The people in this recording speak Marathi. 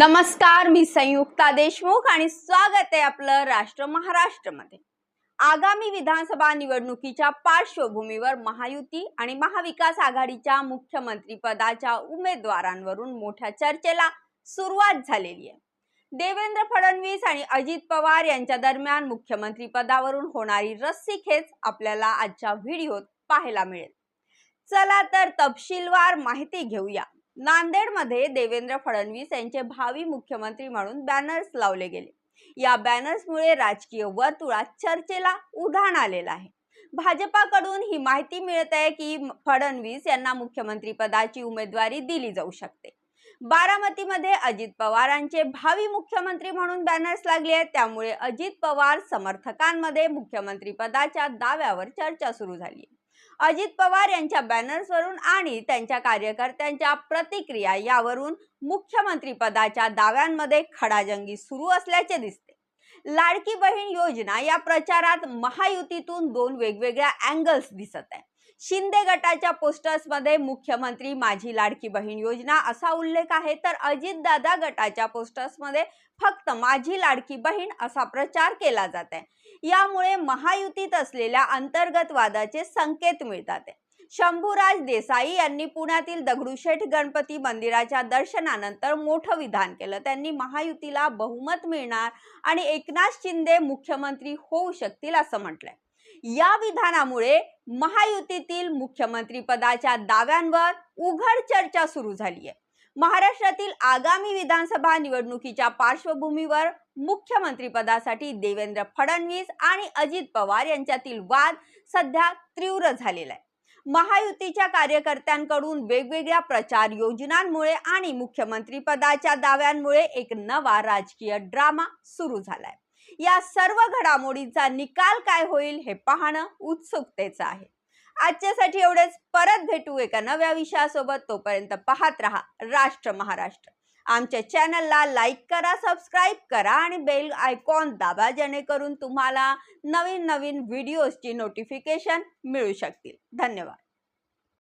नमस्कार मी संयुक्ता देशमुख आणि स्वागत आहे आपलं राष्ट्र महाराष्ट्रमध्ये. आगामी विधानसभा निवडणुकीच्या पार्श्वभूमीवर महायुती आणि महाविकास आघाडीच्या मुख्यमंत्री पदाच्या उमेदवारांवरून मोठ्या चर्चेला सुरुवात झालेली आहे. देवेंद्र फडणवीस आणि अजित पवार यांच्या दरम्यान मुख्यमंत्री पदावरून होणारी रस्सीखेच आपल्याला आजच्या व्हिडिओत पाहायला मिळेल. चला तर तपशीलवार माहिती घेऊया. नांदेडमध्ये देवेंद्र फडणवीस यांचे भावी मुख्यमंत्री म्हणून बॅनर्स लावले गेले. या बॅनर्समुळे राजकीय वर्तुळात चर्चेला उधाण आलेलं आहे. भाजपाकडून ही माहिती मिळत आहे की फडणवीस यांना मुख्यमंत्री पदाची उमेदवारी दिली जाऊ शकते. बारामतीमध्ये अजित पवारांचे भावी मुख्यमंत्री म्हणून बॅनर्स लागले आहेत. त्यामुळे अजित पवार समर्थकांमध्ये मुख्यमंत्री पदाच्या दाव्यावर चर्चा सुरू झाली आहे. अजित पवार यांच्या बॅनर्सवरून आणि त्यांच्या कार्यकर्त्यांच्या प्रतिक्रिया यावरून मुख्यमंत्री पदाच्या दाव्यांमध्ये खडाजंगी सुरू असल्याचे दिसते. लाडकी बहीण योजना या प्रचारात महायुतीतून दोन वेगवेगळ्या अँगल्स दिसत आहे. शिंदे गटाच्या पोस्टर्समध्ये मुख्यमंत्री माझी लाडकी बहीण योजना असा उल्लेख आहे तर अजितदादा गटाच्या पोस्टर्समध्ये फक्त माझी लाडकी बहीण असा प्रचार केला जात आहे. यामुळे महायुतीत असलेल्या अंतर्गत वादाचे संकेत मिळतात. शंभूराज देसाई यांनी पुण्यातील दगडूशेठ गणपती मंदिराच्या दर्शनानंतर मोठं विधान केलं. त्यांनी महायुतीला बहुमत मिळणार आणि एकनाथ शिंदे मुख्यमंत्री होऊ शकतील असं म्हटलंय. या विधानामुळे महायुतीतील मुख्यमंत्री पदाच्या दाव्यांवर उघड चर्चा सुरू झाली आहे महाराष्ट्रातील आगामी विधानसभा निवडणुकीच्या पार्श्वभूमीवर मुख्यमंत्रीपदासाठी देवेंद्र फडणवीस आणि अजित पवार यांच्यातील वाद सध्या तीव्र झालेला आहे. महायुतीच्या कार्यकर्त्यांकडून वेगवेगळ्या प्रचार योजनांमुळे आणि मुख्यमंत्रीपदाच्या दाव्यांमुळे एक नवा राजकीय ड्रामा सुरू झालाय. या सर्व घडामोडींचा निकाल काय होईल हे पाहणं उत्सुकतेचं आहे. आजच्यासाठी एवढेच. परत भेटू एका नव्या विषयासोबत. तोपर्यंत पाहत रहा राष्ट्र महाराष्ट्र. आमच्या चॅनलला लाईक करा सबस्क्राईब करा आणि बेल आयकॉन दाबा जेणेकरून तुम्हाला नवीन नवीन व्हिडिओजची नोटिफिकेशन मिळू शकतील. धन्यवाद.